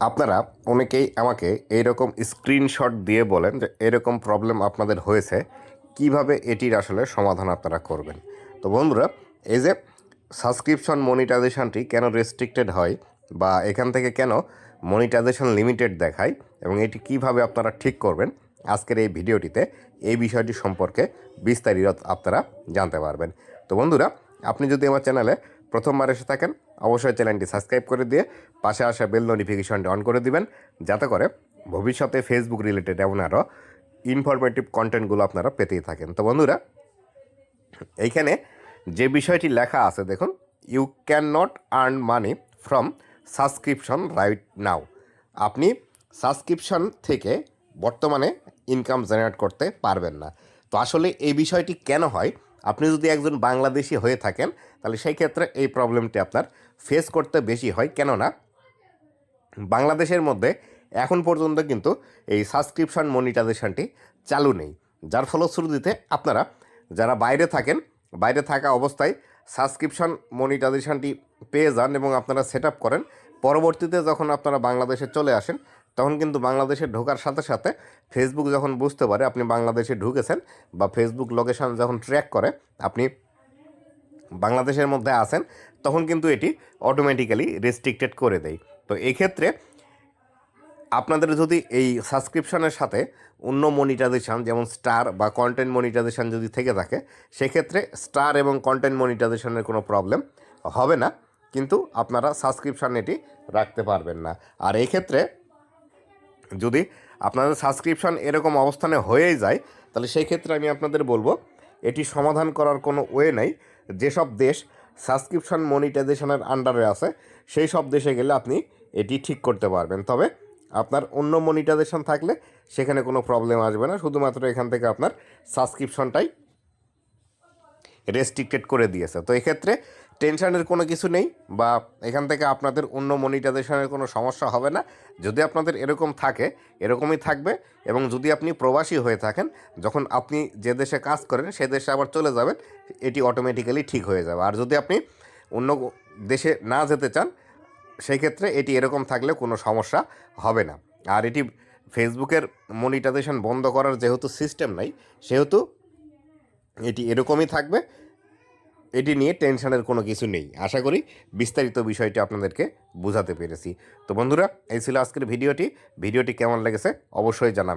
আপনারা অনেকেই আমাকে এইরকম স্ক্রিনশট দিয়ে বলেন যে এরকম প্রবলেম আপনাদের হয়েছে, কীভাবে এটির আসলে সমাধান আপনারা করবেন? তো বন্ধুরা, এই যে সাবস্ক্রিপশন মনিটাইজেশনটি কেন রেস্ট্রিক্টেড হয় বা এখান থেকে কেন মনিটাইজেশন লিমিটেড দেখায় এবং এটি কীভাবে আপনারা ঠিক করবেন, আজকের এই ভিডিওটিতে এই বিষয়টি সম্পর্কে বিস্তারিত আপনারা জানতে পারবেন। তো বন্ধুরা, আপনি যদি আমার চ্যানেলে প্রথমবার এসে থাকেন, অবশ্যই চ্যানেলটি সাবস্ক্রাইব করে দিয়ে পাশে আসা বেল নোটিফিকেশনটি অন করে দিবেন, যাতে করে ভবিষ্যতে ফেসবুক রিলেটেড এমন আরও ইনফরমেটিভ কন্টেন্টগুলো আপনারা পেতেই থাকেন। তো বন্ধুরা, এইখানে যে বিষয়টি লেখা আছে, দেখুন you can not earn money from subscription right now আপনি সাবস্ক্রিপশন থেকে বর্তমানে ইনকাম জেনারেট করতে পারবেন না। তো আসলে এই বিষয়টি কেন হয়? আপনি যদি একজন বাংলাদেশি হয়ে থাকেন, তাহলে সেই ক্ষেত্রে এই প্রবলেমটি আপনার ফেস করতে বেশি হয়। কেননা, বাংলাদেশের মধ্যে এখন পর্যন্ত কিন্তু এই সাবস্ক্রিপশন মনিটাইজেশনটি চালু নেই। যার ফলশ্রুতিতে আপনারা যারা বাইরে থাকেন, বাইরে থাকা অবস্থায় সাবস্ক্রিপশন মনিটাইজেশনটি পেয়ে যান এবং আপনারা সেট করেন, পরবর্তীতে যখন আপনারা বাংলাদেশে চলে আসেন তখন কিন্তু বাংলাদেশে ঢোকার সাথে সাথে ফেসবুক যখন বুঝতে পারে আপনি বাংলাদেশে ঢুকেছেন বা ফেসবুক লোকেশন যখন ট্র্যাক করে, আপনি বাংলাদেশের মধ্যে আসেন তখন কিন্তু এটি অটোমেটিক্যালি রেস্ট্রিক্টেড করে দেয়। তো এক্ষেত্রে আপনাদের যদি এই সাবস্ক্রিপশনের সাথে অন্য মনিটাইজেশান যেমন স্টার বা কন্টেন্ট মনিটাইজেশান যদি থেকে থাকে, সেক্ষেত্রে স্টার এবং কন্টেন্ট মনিটাইজেশনের কোনো প্রবলেম হবে না, কিন্তু আপনারা সাবস্ক্রিপশান এটি রাখতে পারবেন না। আর এই ক্ষেত্রে যদি আপনাদের সাবস্ক্রিপশন এরকম অবস্থানে হয়েই যায়, তাহলে সেই ক্ষেত্রে আমি আপনাদের বলব, এটি সমাধান করার কোনো ওয়ে নাই। যেসব দেশ সাবস্ক্রিপশন মনিটাইজেশনের আন্ডারে আছে, সেই সব দেশে গেলে আপনি এটি ঠিক করতে পারবেন। তবে আপনার অন্য মনিটাইজেশন থাকলে সেখানে কোনো প্রবলেম আসবে না, শুধুমাত্র এখান থেকে আপনার সাবস্ক্রিপশনটাই রেস্ট্রিক্টেড করে দিয়েছে। তো এক্ষেত্রে টেনশনের কোনো কিছু নেই বা এখান থেকে আপনাদের অন্য মনিটাইজেশনের কোনো সমস্যা হবে না। যদি আপনাদের এরকম থাকে, এরকমই থাকবে এবং যদি আপনি প্রবাসী হয়ে থাকেন, যখন আপনি যে দেশে কাজ করেন, সে দেশে আবার চলে যাবেন, এটি অটোমেটিক্যালি ঠিক হয়ে যাবে। আর যদি আপনি অন্য দেশে না যেতে চান, সেই ক্ষেত্রে এটি এরকম থাকলে কোনো সমস্যা হবে না। আর এটি ফেসবুকের মনিটাইজেশন বন্ধ করার যেহেতু সিস্টেম নাই, সেহেতু এটি এরকমই থাকবে এটি নিয়ে টেনশনের কোনো কিছু নেই। আশা করি বিস্তারিত বিষয়টি আপনাদেরকে বোঝাতে পেরেছি। তো বন্ধুরা, এই ছিল আজকের ভিডিওটি। ভিডিওটি কেমন লেগেছে অবশ্যই জানাবেন।